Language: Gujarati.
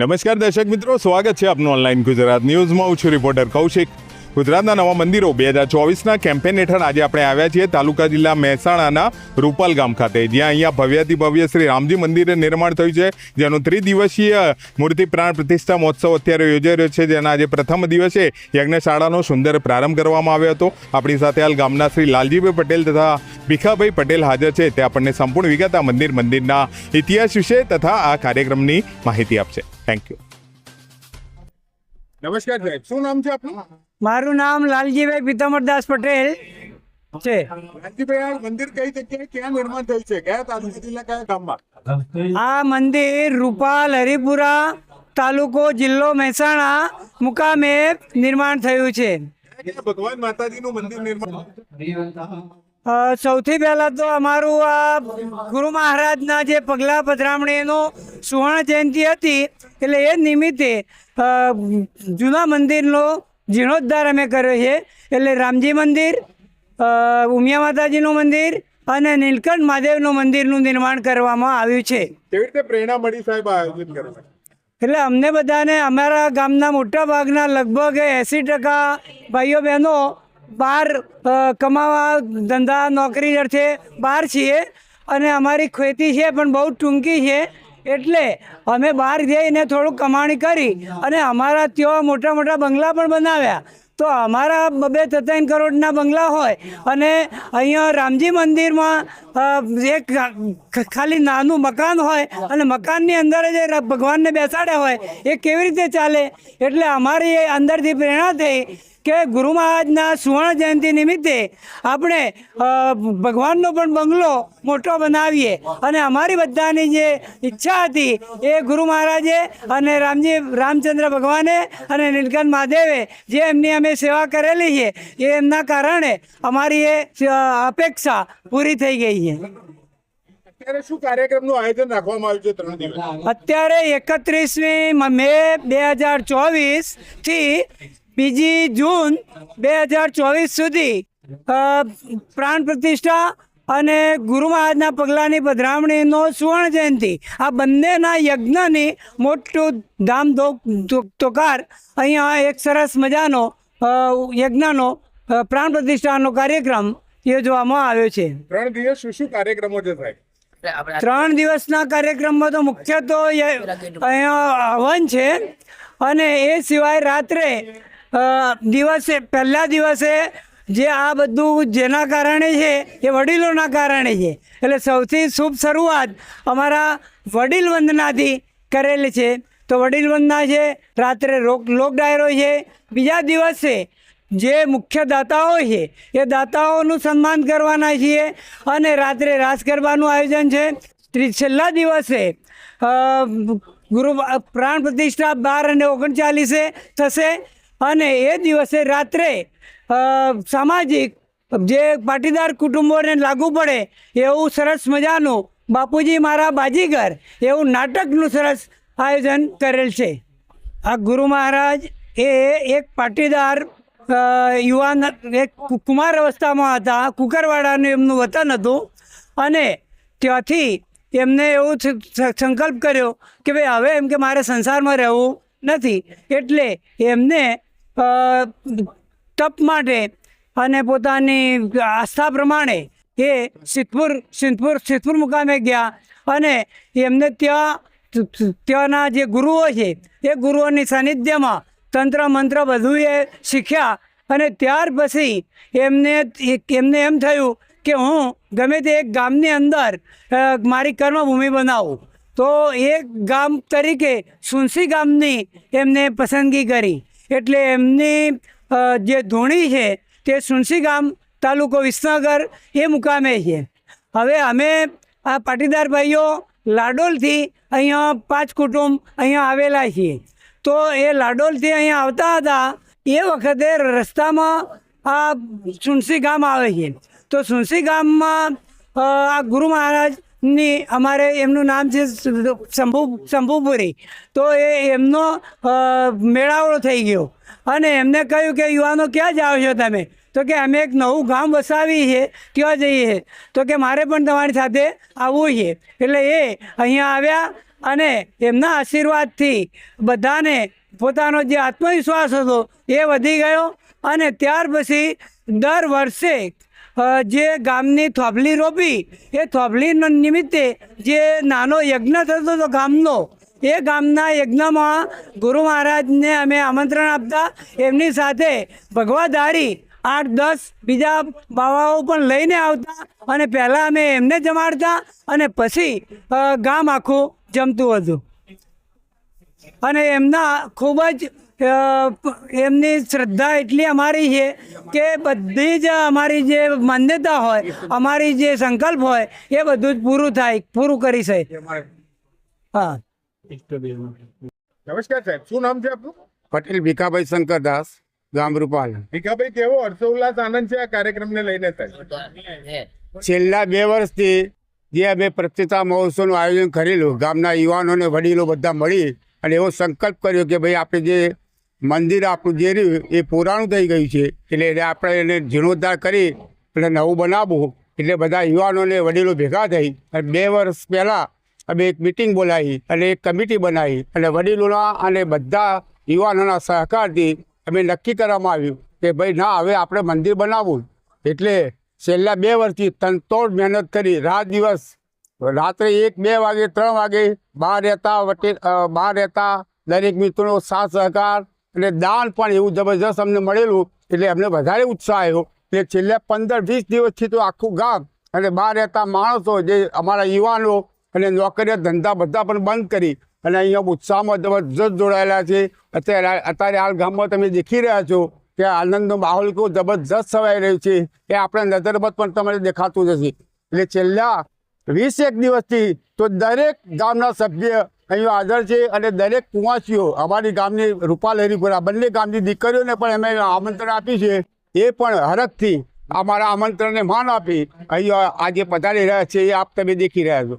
નમસ્કાર દર્શક મિત્રો, સ્વાગત છે આપનું ઓનલાઈન ગુજરાત ન્યૂઝમાં હું છું રિપોર્ટર કૌશિક. ગુજરાતના નવા મંદિરો બે હજાર ચોવીસના કેમ્પેન હેઠળ આજે આપણે આવ્યા છીએ તાલુકા જિલ્લા મહેસાણાના રૂપાલ ગામ ખાતે, જ્યાં અહીંયા ભવ્યાતિ ભવ્ય શ્રી રામજી મંદિરે નિર્માણ થયું છે. જેનો ત્રિદિવસીય મૂર્તિ પ્રાણ પ્રતિષ્ઠા મહોત્સવ અત્યારે યોજાઈ રહ્યો છે, જેના આજે પ્રથમ દિવસે યજ્ઞશાળાનો સુંદર પ્રારંભ કરવામાં આવ્યો હતો. આપણી સાથે હાલ ગામના શ્રી લાલજીભાઈ પટેલ તથા ભીખાભાઈ પટેલ હાજર છે. તે આપણને સંપૂર્ણ વિગત આ મંદિર મંદિરના ઇતિહાસ વિશે તથા આ કાર્યક્રમની માહિતી આપશે. થેન્ક યુ નમસ્કાર સાહેબ શું નામ છે આપનું? મારું નામ લાલજીભાઈ પિતાંબરદાસ પટેલ છે. લાલજીભાઈ આ મંદિર કઈ જગ્યાએ ક્યાં નિર્માણ થયું છે? કયા તાલુકા જિલ્લા કયા ગામમાં? આ મંદિર રૂપાલ હરિપુરા તાલુકો જિલ્લો મહેસાણા મુકામે નિર્માણ થયું છે. ભગવાન માતાજીનું મંદિર નિર્માણ. સૌથી પહેલાં તો અમારું આ ગુરુ મહારાજના જે પગલા પધરામણીનો સુવર્ણ જયંતિ હતી એટલે એ નિમિત્તે જૂના મંદિરનો જીર્ણોદ્ધાર અમે કર્યો છે. એટલે રામજી મંદિર ઉમિયા માતાજીનું મંદિર અને નીલકંઠ મહાદેવનું મંદિરનું નિર્માણ કરવામાં આવ્યું છે. કેવી રીતે પ્રેરણા મળી સાહેબ આયોજન કરવા એટલે અમને બધાને અમારા ગામના મોટા ભાગના લગભગ એંસી ટકા ભાઈઓ બહેનો બહાર કમાવા, ધંધા, નોકરી અર્થે બહાર છીએ અને અમારી ખેતી છે પણ બહુ ટૂંકી છે. એટલે અમે બહાર જઈને થોડુંક કમાણી કરી અને અમારા ત્યાં મોટા મોટા બંગલા પણ બનાવ્યા. તો અમારા બબે ત્રણ કરોડના બંગલા હોય અને અહીંયા રામજી મંદિરમાં એક ખાલી નાનું મકાન હોય અને મકાનની અંદર જે ભગવાનને બેસાડ્યા હોય. એ કેવી રીતે ચાલે? એટલે અમારી અંદરથી પ્રેરણા થઈ કે ગુરુ મહારાજના સુવર્ણ જયંતિ નિમિત્તે આપણે ભગવાનનો પણ બંગલો મોટો બનાવીએ. અને અમારી બધાની જે ઈચ્છા હતી એ ગુરુ મહારાજે અને રામજી રામચંદ્ર ભગવાને અને નીલકંઠ મહાદેવે જે એમની અમે સેવા કરેલી છે એ એમના કારણે અમારી એ અપેક્ષા પૂરી થઈ ગઈ છે. અત્યારે શું કાર્યક્રમનું આયોજન રાખવામાં આવ્યું છે ત્રણ દિવસ? અત્યારે એકત્રીસમી મે બે હજાર ચોવીસથી બીજી જૂન બે હજાર ચોવીસ સુધી પ્રાણ પ્રતિષ્ઠા અને ગુરુ મહારાજના પગલાંની પધરામણીનો સુવર્ણ જયંતિ. આ બંનેના યજ્ઞની મોટું ધામ તોકાર અહીંયા એક સરસ મજાનો યજ્ઞનો પ્રાણ પ્રતિષ્ઠાનો કાર્યક્રમ યોજવામાં આવ્યો છે. ત્રણ દિવસ શું શું કાર્યક્રમો સાહેબ ત્રણ દિવસના કાર્યક્રમમાં તો મુખ્ય તો અહીંયા હવન છે અને એ સિવાય રાત્રે દિવસે, પહેલા દિવસે જે આ બધું જેના કારણે છે, એ વડીલોના કારણે છે. એટલે સૌથી શુભ શરૂઆત અમારા વડીલ વંદનાથી કરેલી છે. તો વડીલ વંદના છે, રાત્રે રોક, લોક ડાયરો છે. બીજા દિવસે જે મુખ્ય દાતાઓ છે, એ દાતાઓનું સન્માન કરવાના છીએ અને રાત્રે રાસ ગરબાનું આયોજન છે. છેલ્લા દિવસે ગુરુ, પ્રાણ પ્રતિષ્ઠા બાર અને ઓગણચાલીસે થશે. અને એ દિવસે રાત્રે સામાજિક જે પાટીદાર કુટુંબોને લાગુ પડે એવું સરસ મજાનું બાપુજી મારા બાજીગર એવું નાટકનું સરસ આયોજન કરેલ છે. આ ગુરુ મહારાજ એ એક પાટીદાર યુવાન એક કુમાર અવસ્થામાં હતા. કુકરવાડાનું એમનું વતન હતું અને ત્યાંથી એમને એવું સંકલ્પ કર્યો કે ભાઈ હવે એમ કે મારે સંસારમાં રહેવું નથી. એટલે એમને તપ માટે અને પોતાની આસ્થા પ્રમાણે એ સિદ્ધપુર સિદ્ધપુર સિદ્ધપુર મુકામે ગયા અને એમને ત્યાં, ત્યાંના જે ગુરુઓ છે, એ ગુરુઓની સાનિધ્યમાં તંત્ર, મંત્ર બધું એ શીખ્યા અને ત્યાર પછી એમને એમને એમ થયું કે હું ગમે તે એક ગામની અંદર મારી કર્મભૂમિ બનાવું. તો એક ગામ તરીકે સુનસી ગામની એમને પસંદગી કરી. એટલે એમની જે ધૂણી છે તે સુનસી ગામ તાલુકો વિસનગર એ મુકામે છે. હવે અમે આ પાટીદાર ભાઈઓ લાડોલથી અહીંયા પાંચ કુટુંબ અહીંયા આવેલા છીએ. તો એ લાડોલથી અહીંયા આવતા હતા એ વખતે રસ્તામાં આ સુનસી ગામ આવે છે. તો સુનસી ગામમાં આ ગુરુ મહારાજની અમારે એમનું નામ છે શંભુ, શંભુપુરી. તો એ એમનો મેળાવડો થઈ ગયો. અને એમને કહ્યું કે, યુવાનો, ક્યાં જાઓ છો તમે? તો કે, અમે એક નવું ગામ વસાવી છે ક્યાં જઈએ તો કે, મારે પણ તમારી સાથે આવવું છે. એટલે એ અહીંયા આવ્યા અને એમના આશીર્વાદથી બધાને પોતાનો જે આત્મવિશ્વાસ હતો એ વધી ગયો. અને ત્યાર પછી દર વર્ષે જે ગામની થોભલી રોપી, એ થોભલી નિમિત્તે જે નાનો યજ્ઞ થતો હતો ગામનો, એ ગામના યજ્ઞમાં ગુરુ મહારાજને અમે આમંત્રણ આપતા, એમની સાથે ભગવાદારી આઠ, દસ, બીજા બાવાઓ પણ લઈને આવતા અને પહેલાં અમે એમને જમાડતા અને પછી ગામ આખું જમતું હતું. અને એમના ખૂબ જ એમની શ્રદ્ધા એટલી અમારી છે કે બધી જ અમારી જે માન્યતા હોય અમારી જે સંકલ્પ હોય એ બધું જ પૂરું થાય પૂરું કરી શકે. હા. નમસ્કાર સાહેબ શું નામ છે આપનું? પટેલ ભીખાભાઈ શંકરદાસ ગામ રૂપાલ. ભીખાભાઈ કેવો હર્ષોલ્લાસ આનંદ છે આ કાર્યક્રમને લઈને સાહેબ? છેલ્લા બે વર્ષથી જે અમે પ્રતિષ્ઠા મહોત્સવનું આયોજન કરેલું ગામના યુવાનોને વડીલો બધા મળી અને એવો સંકલ્પ કર્યો કે ભાઈ આપણે જે મંદિર આપણું જે રહ્યું એ પુરાણું થઈ ગયું છે. એટલે એને આપણે એને જીર્ણોદ્ધાર કરી, એટલે નવું બનાવવું, એટલે બધા યુવાનોને વડીલો ભેગા થઈ, અને બે વર્ષ પહેલાં અમે એક મિટિંગ બોલાવી, અને એક કમિટી બનાવી, અને વડીલોના અને બધા યુવાનોના સહકારથી અમે નક્કી કરવામાં આવ્યું કે ભાઈ, ના, હવે આપણે મંદિર બનાવવું. એટલે છેલ્લા બે વર્ષથી તનતોડ મહેનત કરી, રાત દિવસ, રાત્રે એક, બે વાગે, ત્રણ વાગે બહાર રહેતા વટે બહાર રહેતા દરેક મિત્રોનો સાથ સહકાર અને દાન પણ એવું જબરજસ્ત અમને મળેલું, એટલે અમને વધારે ઉત્સાહ આવ્યો. એટલે છેલ્લા પંદર, વીસ દિવસથી તો આખું ગામ અને બહાર રહેતા માણસો, જે અમારા યુવાનો અને નોકરીના ધંધા બધા પણ બંધ કરી અને અહીંયા ઉત્સાહમાં જબરજસ્ત જોડાયેલા છે. અત્યારે અત્યારે હાલ ગામમાં તમે દેખી રહ્યા છો કે આનંદનો માહોલ કેવો જબરજસ્ત છવાઈ રહ્યું છે. એ આપણા નજરમાં પણ તમને દેખાતું હશે. એટલે છેલ્લા વીસ એક દિવસથી તો દરેક ગામના સભ્ય અહીં હાજર છે અને દરેક કુવાસીઓ અમારી ગામની રૂપાલ હરિપુરા બંને ગામની દીકરીઓને પણ અમે આમંત્રણ આપ્યું છે. એ પણ હરખથી અમારા આમંત્રણને માન આપી અહીંયા આજે પધારી રહ્યા છે. એ આપ તમે દેખી રહ્યા છો.